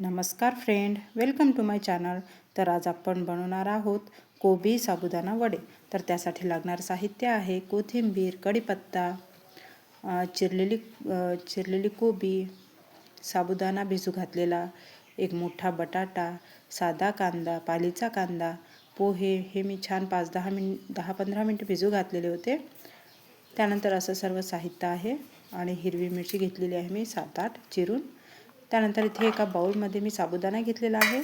नमस्कार friend welcome to my channel. तर आज आपण बनवणार आहोत कोबी साबुदाणा वडे. तर त्यासाठी लागणारं साहित्य आहे कोथिंबीर कढीपत्ता चिरलेली चिरलेली कोबी साबुदाणा भिजू घातलेला एक मोठा बटाटा साधा कांदा पालीचा कांदा पोहे हे मी छान पाच दहा मिन दहा पंधरा मिनटं भिजू घातलेले होते. त्यानंतर असं सर्व साहित्य आहे आणि हिरवी मिरची घेतलेली आहे मी सात आठ चिरून. त्यानंतर इथे एका बाऊलमध्ये मी साबुदाणा घेतलेला आहे.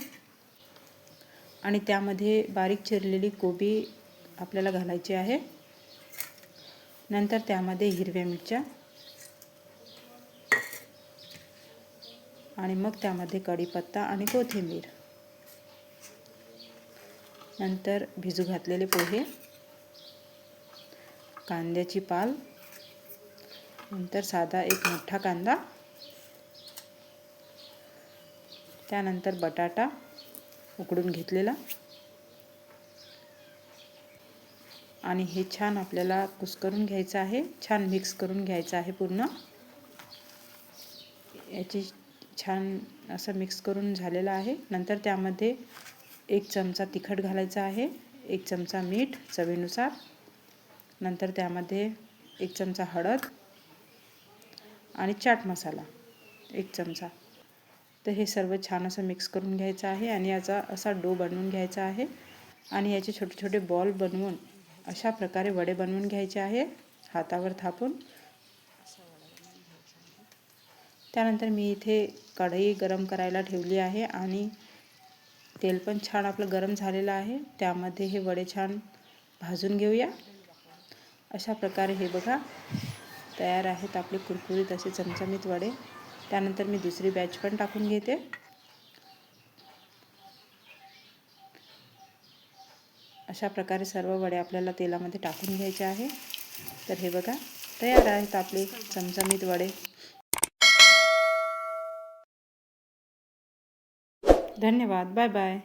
आणि त्यामध्ये बारीक चिरलेली कोबी आपल्याला घालायची आहे. नंतर त्यामध्ये हिरव्या मिरच्या. आणि मग त्यामध्ये कढीपत्ता आणि कोथिंबीर. नंतर भिजू घातलेले पोहे. कांद्याची पाल. नंतर साधा एक मोठा कांदा. त्यानंतर बटाटा उकडून घेतलेला. आणि हे छान आपल्याला कुस्करून घ्यायचं आहे. छान मिक्स करून घ्यायचं आहे पूर्ण. याची छान असं मिक्स करून झालेलं आहे. नंतर त्यामध्ये एक चमचा तिखट घालायचा आहे. एक चमचा मीठ चवीनुसार. नंतर त्यामध्ये एक चमचा हळद आणि चाट मसाला एक चमचा. तर हे सर्व छान असं मिक्स करून घ्यायचं आहे आणि याचा असा डो बनवून घ्यायचा आहे. आणि याचे छोटे छोटे बॉल बनवून अशा प्रकारे वडे बनवून घ्यायचे आहे. हातावर थापून. त्यानंतर मी इथे कढई गरम करायला ठेवली आहे आणि तेल पण छान आपलं गरम झालेलं आहे. त्यामध्ये हे वडे छान भाजून घेऊया. अशा प्रकारे हे बघा तयार आहेत आपले कुरकुरीत असे चमचमीत वडे. त्यानंतर मी दुसरी बॅच पण टाकून घेते. अशा प्रकारे सर्व वडे आपल्याला तेलामध्ये टाकून घ्यायचे आहे. तर हे बघा तयार आहेत आपले चमचमीत वडे. धन्यवाद बाय बाय